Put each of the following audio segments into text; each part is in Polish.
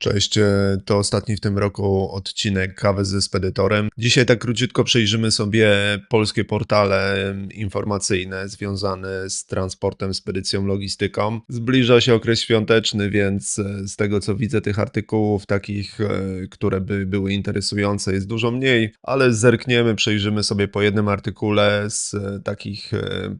Cześć, e, to ostatni w tym roku odcinek kawy ze spedytorem. Dzisiaj tak króciutko przejrzymy sobie polskie portale informacyjne związane z transportem, spedycją, logistyką. Zbliża się okres świąteczny, więc e, z tego co widzę tych artykułów takich, e, które by były interesujące jest dużo mniej, ale zerkniemy, przejrzymy sobie po jednym artykule z takich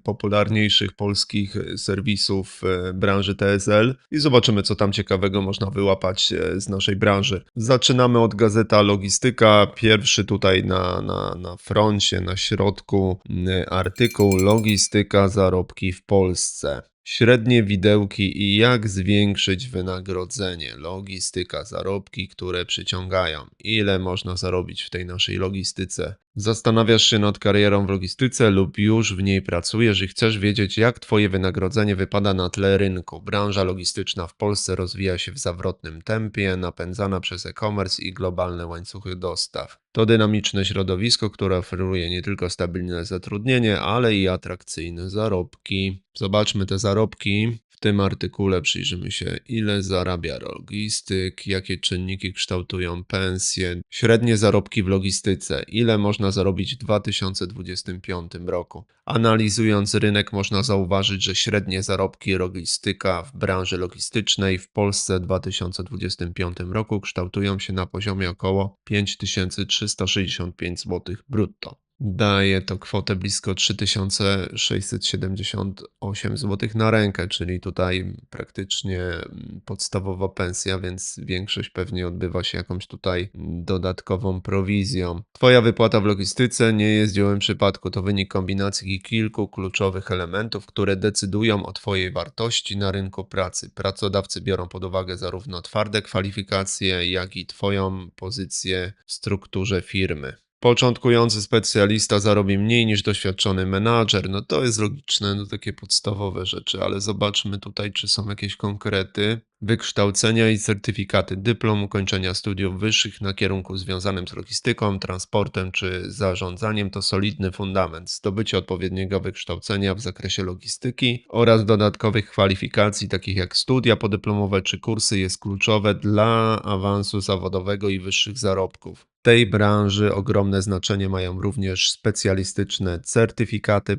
popularniejszych polskich serwisów branży TSL i zobaczymy co tam ciekawego można wyłapać z naszej branży. Zaczynamy od gazeta Logistyka. Pierwszy tutaj na, na, na froncie, na środku m, artykuł Logistyka zarobki w Polsce. Średnie widełki i jak zwiększyć wynagrodzenie. Logistyka, zarobki, które przyciągają. Ile można zarobić w tej naszej logistyce? Zastanawiasz się nad karierą w logistyce lub już w niej pracujesz i chcesz wiedzieć, jak Twoje wynagrodzenie wypada na tle rynku. Branża logistyczna w Polsce rozwija się w zawrotnym tempie, napędzana przez e-commerce i globalne łańcuchy dostaw. To dynamiczne środowisko, które oferuje nie tylko stabilne zatrudnienie, ale i atrakcyjne zarobki. Zobaczmy te zarobki. Tym artykule przyjrzymy się, ile zarabia logistyk, jakie czynniki kształtują pensje, średnie zarobki w logistyce, ile można zarobić w 2025 roku. Analizując rynek, można zauważyć, że średnie zarobki logistyka w branży logistycznej w Polsce w 2025 roku kształtują się na poziomie około 5365 zł brutto. Daje to kwotę blisko 3678 zł na rękę, czyli tutaj praktycznie mm, podstawowa pensja, więc większość pewnie odbywa się jakąś tutaj dodatkową prowizją. Twoja wypłata w logistyce nie jest dziełem przypadku, to wynik kombinacji kilku kluczowych elementów, które decydują o Twojej wartości na rynku pracy. Pracodawcy biorą pod uwagę zarówno twarde kwalifikacje, jak i Twoją pozycję w strukturze firmy. Początkujący specjalista zarobi mniej niż doświadczony menadżer. No to jest logiczne, no takie podstawowe rzeczy, ale zobaczmy tutaj, czy są jakieś konkrety. Wykształcenia i certyfikaty, dyplom ukończenia studiów wyższych na kierunku związanym z logistyką, transportem czy zarządzaniem to solidny fundament. Zdobycie odpowiedniego wykształcenia w zakresie logistyki oraz dodatkowych kwalifikacji, takich jak studia podyplomowe czy kursy, jest kluczowe dla awansu zawodowego i wyższych zarobków. Tej branży ogromne znaczenie mają również specjalistyczne certyfikaty,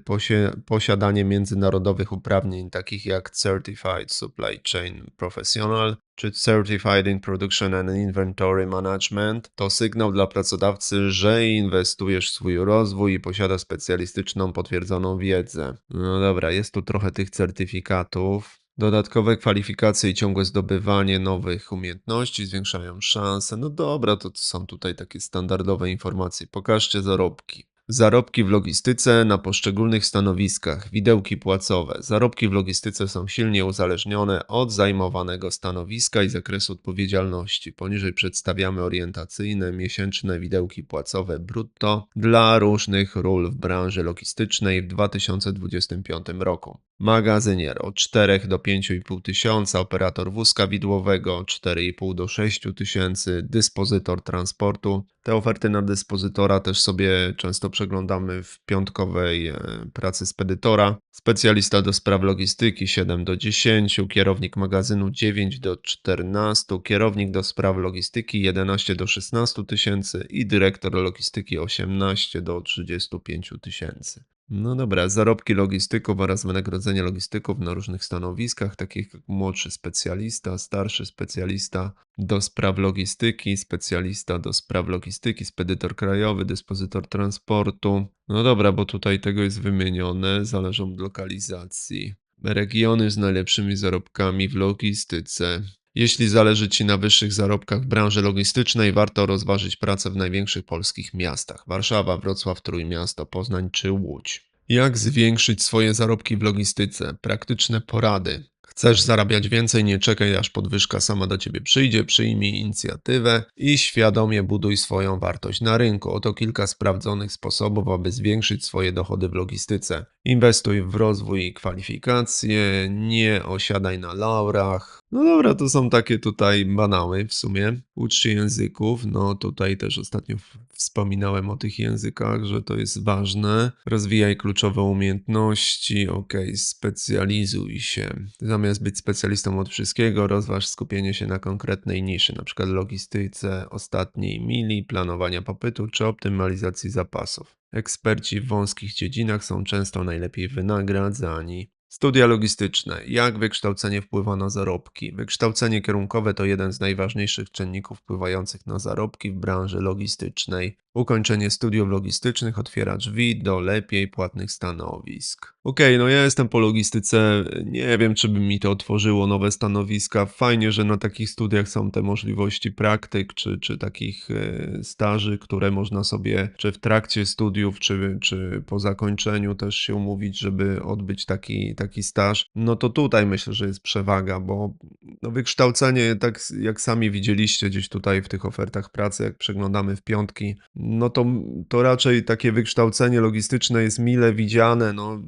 posiadanie międzynarodowych uprawnień takich jak Certified Supply Chain Professional czy Certified in Production and Inventory Management to sygnał dla pracodawcy, że inwestujesz w swój rozwój i posiada specjalistyczną potwierdzoną wiedzę. No dobra, jest tu trochę tych certyfikatów. Dodatkowe kwalifikacje i ciągłe zdobywanie nowych umiejętności zwiększają szanse. No dobra, to są tutaj takie standardowe informacje. Pokażcie zarobki. Zarobki w logistyce na poszczególnych stanowiskach, widełki płacowe. Zarobki w logistyce są silnie uzależnione od zajmowanego stanowiska i zakresu odpowiedzialności. Poniżej przedstawiamy orientacyjne miesięczne widełki płacowe brutto dla różnych ról w branży logistycznej w 2025 roku. Magazynier od 4 do 5,5 tysiąca, operator wózka widłowego 4,5 do 6 tysięcy, dyspozytor transportu. Te oferty na dyspozytora też sobie często przeglądamy w piątkowej e, pracy spedytora. Specjalista do spraw logistyki 7 do 10, kierownik magazynu 9 do 14, kierownik do spraw logistyki 11 do 16 tysięcy i dyrektor logistyki 18 do 35 tysięcy. No dobra, zarobki logistyków oraz wynagrodzenia logistyków na różnych stanowiskach, takich jak młodszy specjalista, starszy specjalista do spraw logistyki, specjalista do spraw logistyki, spedytor krajowy, dyspozytor transportu. No dobra, bo tutaj tego jest wymienione, zależą od lokalizacji. Regiony z najlepszymi zarobkami w logistyce. Jeśli zależy Ci na wyższych zarobkach w branży logistycznej, warto rozważyć pracę w największych polskich miastach: Warszawa, Wrocław, Trójmiasto, Poznań czy Łódź. Jak zwiększyć swoje zarobki w logistyce? Praktyczne porady. Chcesz zarabiać więcej, nie czekaj aż podwyżka sama do ciebie przyjdzie, przyjmij inicjatywę i świadomie buduj swoją wartość na rynku. Oto kilka sprawdzonych sposobów, aby zwiększyć swoje dochody w logistyce. Inwestuj w rozwój i kwalifikacje, nie osiadaj na laurach, No dobra, to są takie tutaj banały w sumie. Ucz się języków. No tutaj też ostatnio wspominałem o tych językach, że to jest ważne. Rozwijaj kluczowe umiejętności. Okej, specjalizuj się. Zamiast być specjalistą od wszystkiego, rozważ skupienie się na konkretnej niszy, przykład logistyce, ostatniej mili, planowania popytu czy optymalizacji zapasów. Eksperci w wąskich dziedzinach są często najlepiej wynagradzani. Studia logistyczne. Jak wykształcenie wpływa na zarobki? Wykształcenie kierunkowe to jeden z najważniejszych czynników wpływających na zarobki w branży logistycznej. Ukończenie studiów logistycznych otwiera drzwi do lepiej płatnych stanowisk. Okej, no ja jestem po logistyce, nie wiem czy by mi to otworzyło nowe stanowiska. Fajnie, że na takich studiach są te możliwości praktyk, czy, czy takich e, staży, które można sobie, czy w trakcie studiów, czy, czy po zakończeniu też się umówić, żeby odbyć taki, taki staż. No to tutaj myślę, że jest przewaga, bo no wykształcenie, tak jak sami widzieliście gdzieś tutaj w tych ofertach pracy, jak przeglądamy w piątki, no to, to raczej takie wykształcenie logistyczne jest mile widziane. No,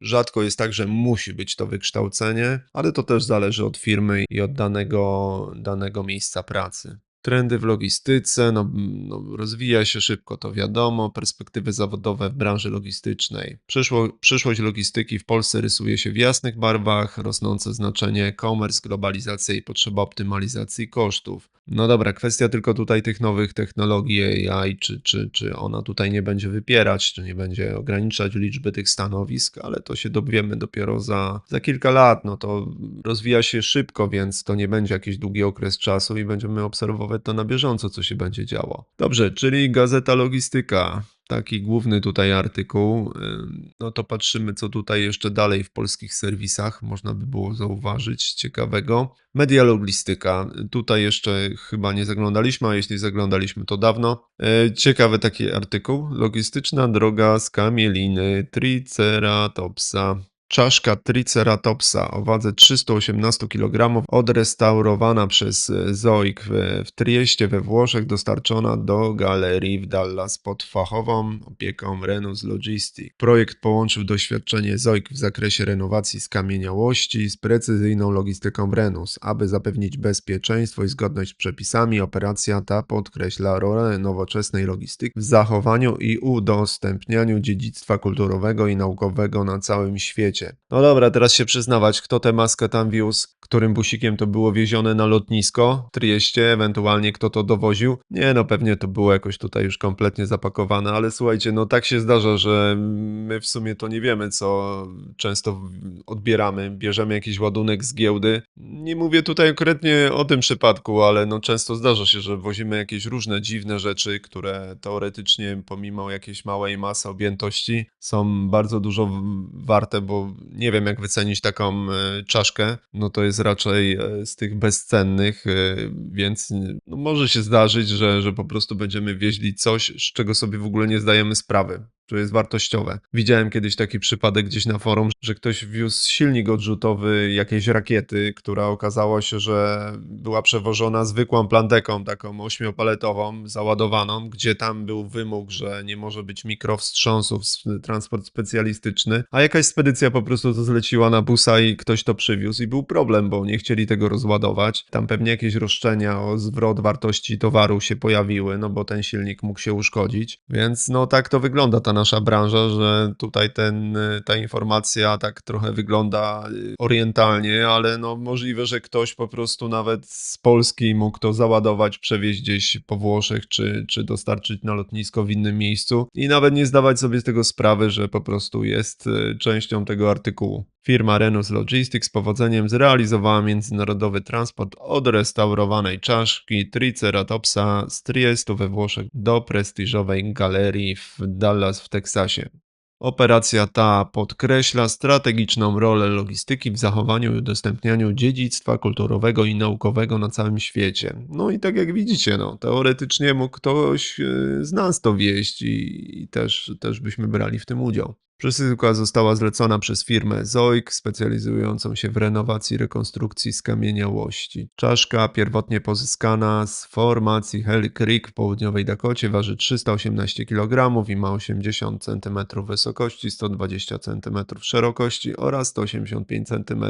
rzadko jest tak, że musi być to wykształcenie, ale to też zależy od firmy i od danego, danego miejsca pracy. Trendy w logistyce, no, no, rozwija się szybko, to wiadomo. Perspektywy zawodowe w branży logistycznej. Przyszło, przyszłość logistyki w Polsce rysuje się w jasnych barwach, rosnące znaczenie e-commerce, globalizacja i potrzeba optymalizacji kosztów. No dobra, kwestia tylko tutaj tych nowych technologii AI, czy, czy, czy ona tutaj nie będzie wypierać, czy nie będzie ograniczać liczby tych stanowisk, ale to się dowiemy dopiero za, za kilka lat. No to rozwija się szybko, więc to nie będzie jakiś długi okres czasu i będziemy obserwować to na bieżąco, co się będzie działo. Dobrze, czyli Gazeta Logistyka taki główny tutaj artykuł. No to patrzymy, co tutaj jeszcze dalej w polskich serwisach można by było zauważyć ciekawego. Media logistyka. Tutaj jeszcze chyba nie zaglądaliśmy, a jeśli zaglądaliśmy, to dawno. E, Ciekawy taki artykuł. Logistyczna droga z kamieliny Triceratopsa. Czaszka Triceratopsa o wadze 318 kg, odrestaurowana przez Zoik w, w Trieście we Włoszech, dostarczona do galerii w Dallas pod fachową opieką Renus Logistic. Projekt połączył doświadczenie Zoik w zakresie renowacji skamieniałości z precyzyjną logistyką Renus. Aby zapewnić bezpieczeństwo i zgodność z przepisami, operacja ta podkreśla rolę nowoczesnej logistyki w zachowaniu i udostępnianiu dziedzictwa kulturowego i naukowego na całym świecie. No dobra, teraz się przyznawać, kto tę maskę tam wiózł, którym busikiem to było wiezione na lotnisko w Trieście, ewentualnie kto to dowoził. Nie no, pewnie to było jakoś tutaj już kompletnie zapakowane, ale słuchajcie, no tak się zdarza, że my w sumie to nie wiemy, co często odbieramy. Bierzemy jakiś ładunek z giełdy. Nie mówię tutaj konkretnie o tym przypadku, ale no często zdarza się, że wozimy jakieś różne dziwne rzeczy, które teoretycznie pomimo jakiejś małej masy objętości są bardzo dużo warte, bo nie wiem jak wycenić taką e, czaszkę. No to jest raczej e, z tych bezcennych, e, więc no może się zdarzyć, że, że po prostu będziemy wieźli coś, z czego sobie w ogóle nie zdajemy sprawy że jest wartościowe. Widziałem kiedyś taki przypadek gdzieś na forum, że ktoś wiózł silnik odrzutowy jakiejś rakiety, która okazało się, że była przewożona zwykłą plandeką, taką ośmiopaletową, załadowaną, gdzie tam był wymóg, że nie może być mikrowstrząsów, s- transport specjalistyczny, a jakaś spedycja po prostu to zleciła na busa i ktoś to przywiózł i był problem, bo nie chcieli tego rozładować. Tam pewnie jakieś roszczenia o zwrot wartości towaru się pojawiły, no bo ten silnik mógł się uszkodzić, więc no tak to wygląda ta nasza branża, że tutaj ten, y, ta informacja tak trochę wygląda y, orientalnie, ale no możliwe, że ktoś po prostu nawet z Polski mógł to załadować, przewieźć gdzieś po Włoszech, czy, czy dostarczyć na lotnisko w innym miejscu i nawet nie zdawać sobie z tego sprawy, że po prostu jest y, częścią tego artykułu. Firma Renus Logistics z powodzeniem zrealizowała międzynarodowy transport odrestaurowanej czaszki Triceratopsa z Triestu we Włoszech do prestiżowej galerii w Dallas w Teksasie. Operacja ta podkreśla strategiczną rolę logistyki w zachowaniu i udostępnianiu dziedzictwa kulturowego i naukowego na całym świecie. No i tak jak widzicie, no, teoretycznie mógł ktoś e, z nas to wieść i, i też, też byśmy brali w tym udział. Przesyłka została zlecona przez firmę Zoik, specjalizującą się w renowacji i rekonstrukcji skamieniałości. Czaszka, pierwotnie pozyskana z formacji Hell Creek w południowej Dakocie, waży 318 kg i ma 80 cm wysokości, 120 cm szerokości oraz 185 cm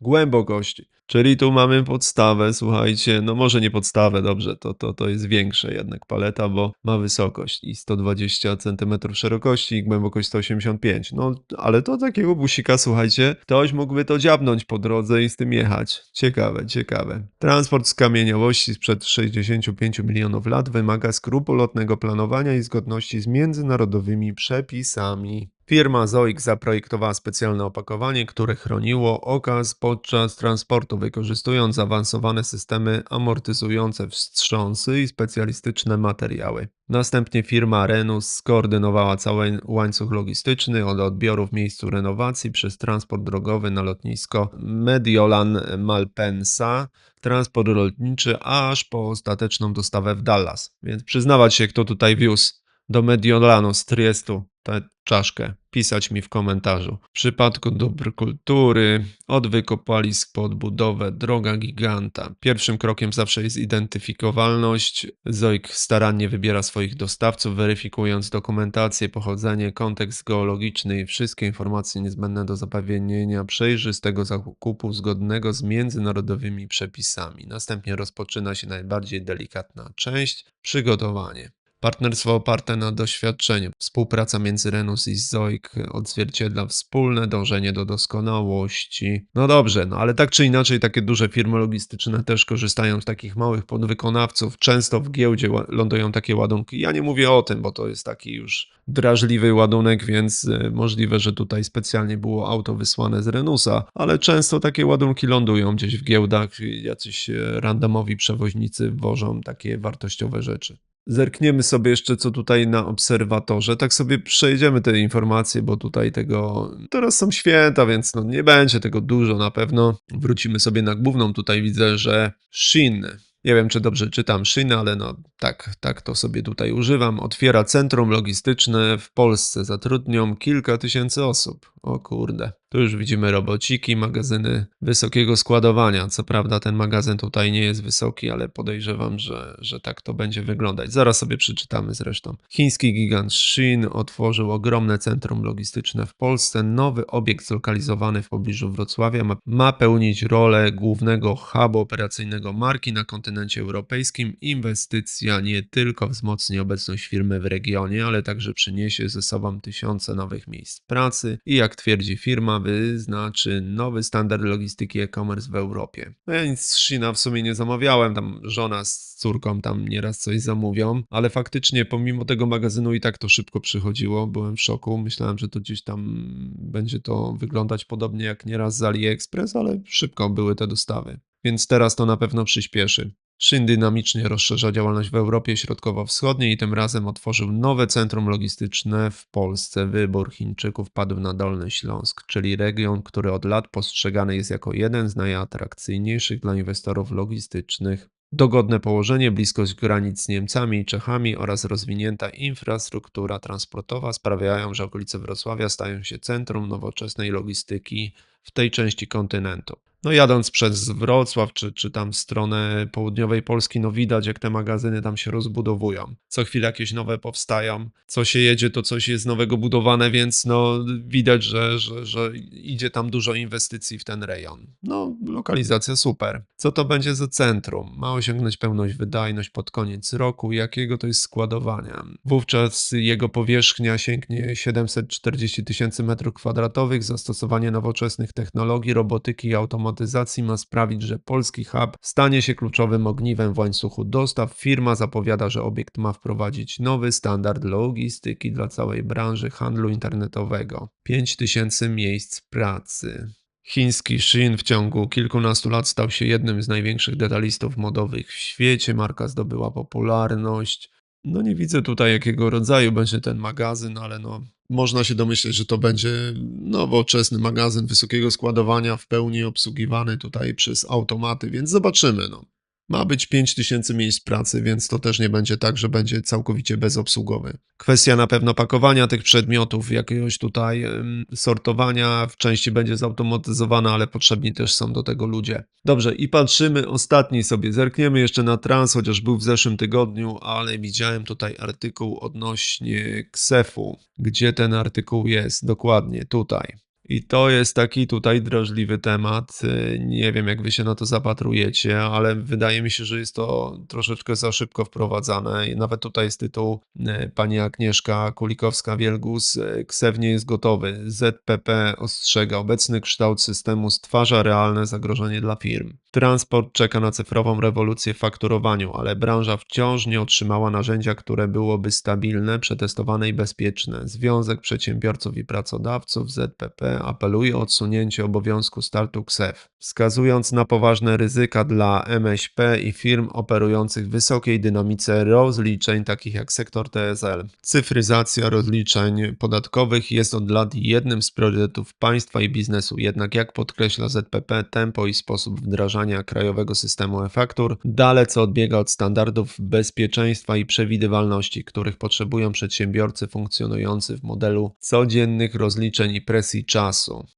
głębokości. Czyli tu mamy podstawę, słuchajcie, no może nie podstawę, dobrze, to, to, to jest większe jednak paleta, bo ma wysokość i 120 cm szerokości i głębokość 185. No, ale to takiego busika, słuchajcie, ktoś mógłby to dziabnąć po drodze i z tym jechać. Ciekawe, ciekawe. Transport skamieniałości sprzed 65 milionów lat wymaga skrupulatnego planowania i zgodności z międzynarodowymi przepisami. Firma Zoik zaprojektowała specjalne opakowanie, które chroniło okaz podczas transportu, wykorzystując zaawansowane systemy amortyzujące wstrząsy i specjalistyczne materiały. Następnie firma Renus skoordynowała cały łańcuch logistyczny od odbioru w miejscu renowacji przez transport drogowy na lotnisko Mediolan Malpensa, transport lotniczy aż po ostateczną dostawę w Dallas. Więc przyznawać się, kto tutaj wiózł do Mediolanu z Triestu tę czaszkę. Pisać mi w komentarzu. W przypadku dóbr kultury, od wykopalisk po odbudowę, droga giganta. Pierwszym krokiem zawsze jest identyfikowalność. Zoik starannie wybiera swoich dostawców, weryfikując dokumentację, pochodzenie, kontekst geologiczny i wszystkie informacje niezbędne do zapewnienia przejrzystego zakupu zgodnego z międzynarodowymi przepisami. Następnie rozpoczyna się najbardziej delikatna część przygotowanie. Partnerstwo oparte na doświadczeniu. Współpraca między Renus i Zoik odzwierciedla wspólne dążenie do doskonałości. No dobrze, no ale tak czy inaczej takie duże firmy logistyczne też korzystają z takich małych podwykonawców. Często w giełdzie lądują takie ładunki. Ja nie mówię o tym, bo to jest taki już drażliwy ładunek, więc y, możliwe, że tutaj specjalnie było auto wysłane z Renusa, ale często takie ładunki lądują gdzieś w giełdach. Jacyś y, randomowi przewoźnicy wożą takie wartościowe rzeczy. Zerkniemy sobie jeszcze, co tutaj na obserwatorze. Tak sobie przejdziemy te informacje, bo tutaj tego. Teraz są święta, więc no nie będzie tego dużo na pewno. Wrócimy sobie na główną. Tutaj widzę, że Shin. Nie wiem, czy dobrze czytam Shin, ale no tak, tak to sobie tutaj używam. Otwiera centrum logistyczne w Polsce. Zatrudnią kilka tysięcy osób. O kurde. Tu już widzimy robociki, magazyny wysokiego składowania. Co prawda ten magazyn tutaj nie jest wysoki, ale podejrzewam, że, że tak to będzie wyglądać. Zaraz sobie przeczytamy zresztą. Chiński gigant Shin otworzył ogromne centrum logistyczne w Polsce. Nowy obiekt zlokalizowany w pobliżu Wrocławia ma, ma pełnić rolę głównego hubu operacyjnego marki na kontynencie europejskim. Inwestycja nie tylko wzmocni obecność firmy w regionie, ale także przyniesie ze sobą tysiące nowych miejsc pracy i jak twierdzi firma, wyznaczy nowy standard logistyki e-commerce w Europie. No ja nic z Shina w sumie nie zamawiałem, tam żona z córką tam nieraz coś zamówią, ale faktycznie pomimo tego magazynu i tak to szybko przychodziło, byłem w szoku, myślałem, że to gdzieś tam będzie to wyglądać podobnie jak nieraz z AliExpress, ale szybko były te dostawy. Więc teraz to na pewno przyspieszy. Shin dynamicznie rozszerza działalność w Europie Środkowo-Wschodniej i tym razem otworzył nowe centrum logistyczne w Polsce. Wybór Chińczyków padł na Dolny Śląsk, czyli region, który od lat postrzegany jest jako jeden z najatrakcyjniejszych dla inwestorów logistycznych. Dogodne położenie, bliskość granic z Niemcami i Czechami oraz rozwinięta infrastruktura transportowa sprawiają, że okolice Wrocławia stają się centrum nowoczesnej logistyki w tej części kontynentu. No jadąc przez Wrocław, czy, czy tam stronę południowej Polski, no widać jak te magazyny tam się rozbudowują. Co chwilę jakieś nowe powstają. Co się jedzie, to coś jest nowego budowane, więc no widać, że, że, że idzie tam dużo inwestycji w ten rejon. No lokalizacja super. Co to będzie za centrum? Ma osiągnąć pełność wydajność pod koniec roku. Jakiego to jest składowania? Wówczas jego powierzchnia sięgnie 740 tysięcy metrów kwadratowych. Zastosowanie nowoczesnych technologii, robotyki i automatyzacji ma sprawić, że polski hub stanie się kluczowym ogniwem w łańcuchu dostaw. Firma zapowiada, że obiekt ma wprowadzić nowy standard logistyki dla całej branży handlu internetowego. 5000 miejsc pracy. Chiński Shin w ciągu kilkunastu lat stał się jednym z największych detalistów modowych w świecie. Marka zdobyła popularność. No nie widzę tutaj jakiego rodzaju będzie ten magazyn, ale no można się domyśleć, że to będzie nowoczesny magazyn wysokiego składowania, w pełni obsługiwany tutaj przez automaty, więc zobaczymy. No. Ma być 5000 miejsc pracy, więc to też nie będzie tak, że będzie całkowicie bezobsługowy. Kwestia na pewno pakowania tych przedmiotów, jakiegoś tutaj sortowania w części będzie zautomatyzowana, ale potrzebni też są do tego ludzie. Dobrze, i patrzymy ostatni sobie, zerkniemy jeszcze na trans, chociaż był w zeszłym tygodniu, ale widziałem tutaj artykuł odnośnie KSEF-u. Gdzie ten artykuł jest? Dokładnie tutaj. I to jest taki tutaj drażliwy temat. Y, Nie wiem, jak wy się na to zapatrujecie, ale wydaje mi się, że jest to troszeczkę za szybko wprowadzane. I nawet tutaj jest tytuł y, pani Agnieszka Kulikowska-Wielgus. y, KSEW nie jest gotowy. ZPP ostrzega, obecny kształt systemu stwarza realne zagrożenie dla firm. Transport czeka na cyfrową rewolucję w fakturowaniu, ale branża wciąż nie otrzymała narzędzia, które byłoby stabilne, przetestowane i bezpieczne. Związek Przedsiębiorców i Pracodawców ZPP apeluje o odsunięcie obowiązku startu KSEF, wskazując na poważne ryzyka dla MŚP i firm operujących w wysokiej dynamice rozliczeń, takich jak sektor TSL. Cyfryzacja rozliczeń podatkowych jest od lat jednym z priorytetów państwa i biznesu, jednak jak podkreśla ZPP, tempo i sposób wdrażania krajowego systemu e-faktur dalece odbiega od standardów bezpieczeństwa i przewidywalności, których potrzebują przedsiębiorcy funkcjonujący w modelu codziennych rozliczeń i presji czasu.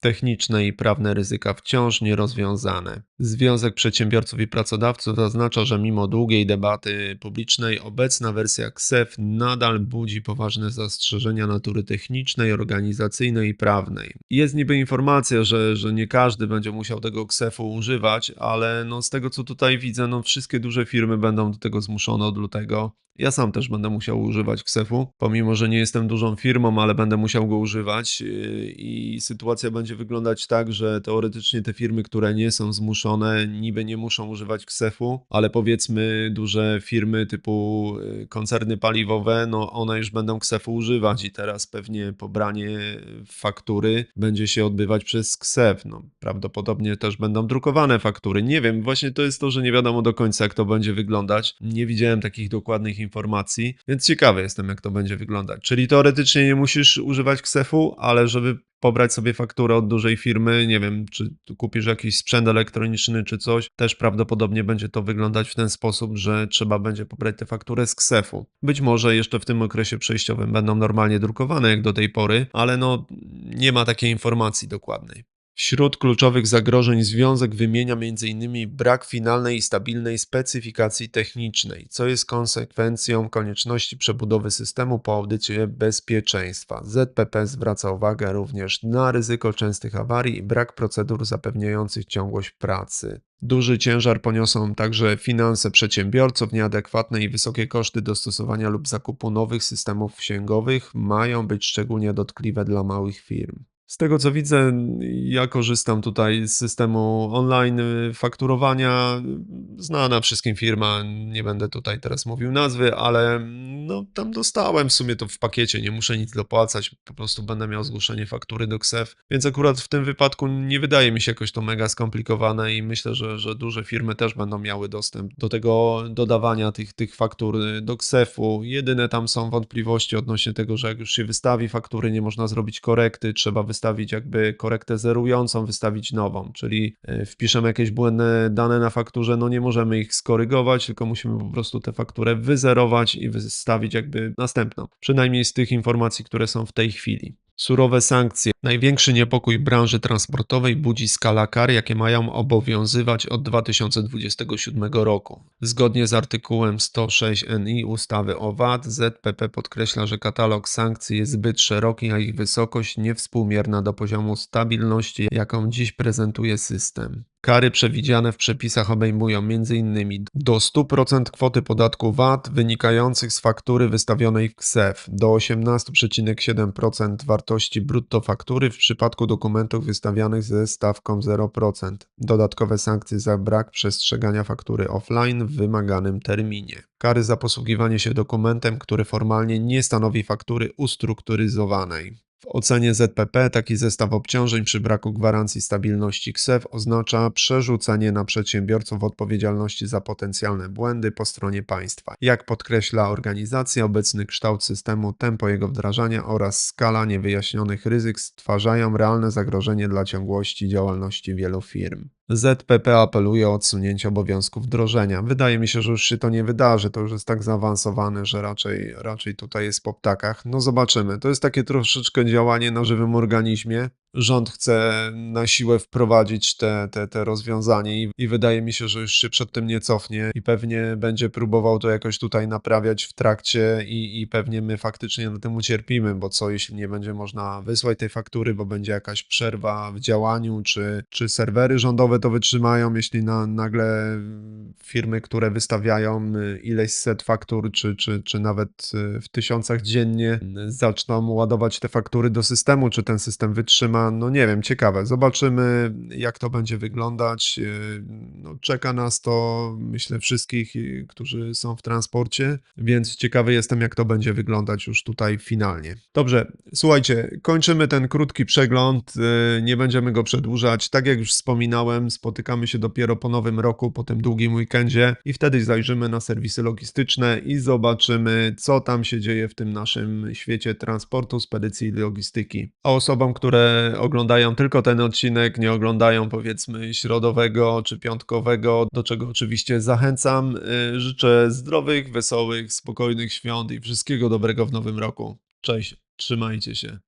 Techniczne i prawne ryzyka wciąż nierozwiązane. Związek Przedsiębiorców i Pracodawców zaznacza, że mimo długiej debaty publicznej obecna wersja KSEF nadal budzi poważne zastrzeżenia natury technicznej, organizacyjnej i prawnej. Jest niby informacja, że, że nie każdy będzie musiał tego KSEF-u używać, ale no z tego co tutaj widzę, no wszystkie duże firmy będą do tego zmuszone od lutego. Ja sam też będę musiał używać KSEF-u, pomimo że nie jestem dużą firmą, ale będę musiał go używać yy, i sytuacja będzie wyglądać tak, że teoretycznie te firmy, które nie są zmuszone, niby nie muszą używać KSEF-u, ale powiedzmy duże firmy typu yy, koncerny paliwowe, no one już będą KSEF-u używać i teraz pewnie pobranie faktury będzie się odbywać przez KSEF. No, prawdopodobnie też będą drukowane faktury. Nie wiem, właśnie to jest to, że nie wiadomo do końca jak to będzie wyglądać. Nie widziałem takich dokładnych informacji, więc ciekawy jestem, jak to będzie wyglądać. Czyli teoretycznie nie musisz używać KSEF-u, ale żeby pobrać sobie fakturę od dużej firmy, nie wiem, czy kupisz jakiś sprzęt elektroniczny czy coś, też prawdopodobnie będzie to wyglądać w ten sposób, że trzeba będzie pobrać tę fakturę z KSEF-u. Być może jeszcze w tym okresie przejściowym będą normalnie drukowane jak do tej pory, ale no nie ma takiej informacji dokładnej. Wśród kluczowych zagrożeń związek wymienia m.in. brak finalnej i stabilnej specyfikacji technicznej, co jest konsekwencją konieczności przebudowy systemu po audycie bezpieczeństwa. ZPP zwraca uwagę również na ryzyko częstych awarii i brak procedur zapewniających ciągłość pracy. Duży ciężar poniosą także finanse przedsiębiorców, nieadekwatne i wysokie koszty dostosowania lub zakupu nowych systemów księgowych mają być szczególnie dotkliwe dla małych firm. Z tego co widzę, ja korzystam tutaj z systemu online y, fakturowania. Znana wszystkim firma, nie będę tutaj teraz mówił nazwy, ale no, tam dostałem w sumie to w pakiecie, nie muszę nic dopłacać, po prostu będę miał zgłoszenie faktury do KSEF, więc akurat w tym wypadku nie wydaje mi się jakoś to mega skomplikowane i myślę, że, że duże firmy też będą miały dostęp do tego dodawania tych, tych faktur do KSEF-u. Jedyne tam są wątpliwości odnośnie tego, że jak już się wystawi faktury, nie można zrobić korekty, trzeba wystawić jakby korektę zerującą, wystawić nową, czyli e, wpiszemy jakieś błędne dane na fakturze, no nie możemy ich skorygować, tylko musimy po prostu tę fakturę wyzerować i wystawić jakby następną. Przynajmniej z tych informacji, które są w tej chwili. Surowe sankcje. Największy niepokój branży transportowej budzi skala kar, jakie mają obowiązywać od 2027 roku. Zgodnie z artykułem 106 NI ustawy o VAT, ZPP podkreśla, że katalog sankcji jest zbyt szeroki, a ich wysokość niewspółmierna do poziomu stabilności, jaką dziś prezentuje system. Kary przewidziane w przepisach obejmują m.in. do 100% kwoty podatku VAT wynikających z faktury wystawionej w KSEF, do 18,7% wartości brutto faktury w przypadku dokumentów wystawianych ze stawką 0%, dodatkowe sankcje za brak przestrzegania faktury offline w wymaganym terminie. Kary za posługiwanie się dokumentem, który formalnie nie stanowi faktury ustrukturyzowanej. W ocenie ZPP taki zestaw obciążeń przy braku gwarancji stabilności KSEF oznacza przerzucenie na przedsiębiorców odpowiedzialności za potencjalne błędy po stronie państwa. Jak podkreśla organizacja, obecny kształt systemu, tempo jego wdrażania oraz skala niewyjaśnionych ryzyk stwarzają realne zagrożenie dla ciągłości działalności wielu firm. ZPP apeluje o odsunięcie obowiązku wdrożenia. Wydaje mi się, że już się to nie wydarzy. To już jest tak zaawansowane, że raczej, raczej tutaj jest po ptakach. No zobaczymy. To jest takie troszeczkę działanie na żywym organizmie. Rząd chce na siłę wprowadzić te, te, te rozwiązanie i, i wydaje mi się, że już się przed tym nie cofnie i pewnie będzie próbował to jakoś tutaj naprawiać w trakcie i, i pewnie my faktycznie na tym ucierpimy, bo co jeśli nie będzie można wysłać tej faktury, bo będzie jakaś przerwa w działaniu, czy, czy serwery rządowe to wytrzymają, jeśli na, nagle firmy, które wystawiają ileś set faktur, czy, czy, czy nawet y, w tysiącach dziennie zaczną ładować te faktury do systemu, czy ten system wytrzyma, no nie wiem, ciekawe. Zobaczymy, jak to będzie wyglądać. Y, No, czeka nas to, myślę, wszystkich, y, którzy są w transporcie, więc ciekawy jestem, jak to będzie wyglądać już tutaj finalnie. Dobrze, słuchajcie, kończymy ten krótki przegląd, y, nie będziemy go przedłużać. Tak jak już wspominałem, spotykamy się dopiero po nowym roku, po tym długim weekendzie i wtedy zajrzymy na serwisy logistyczne i zobaczymy, co tam się dzieje w tym naszym świecie transportu, spedycji i logistyki. A osobom, które oglądają tylko ten odcinek, nie oglądają powiedzmy środowego czy piątkowego, do czego oczywiście zachęcam, y, życzę zdrowych, wesołych, spokojnych świąt i wszystkiego dobrego w nowym roku. Cześć, trzymajcie się.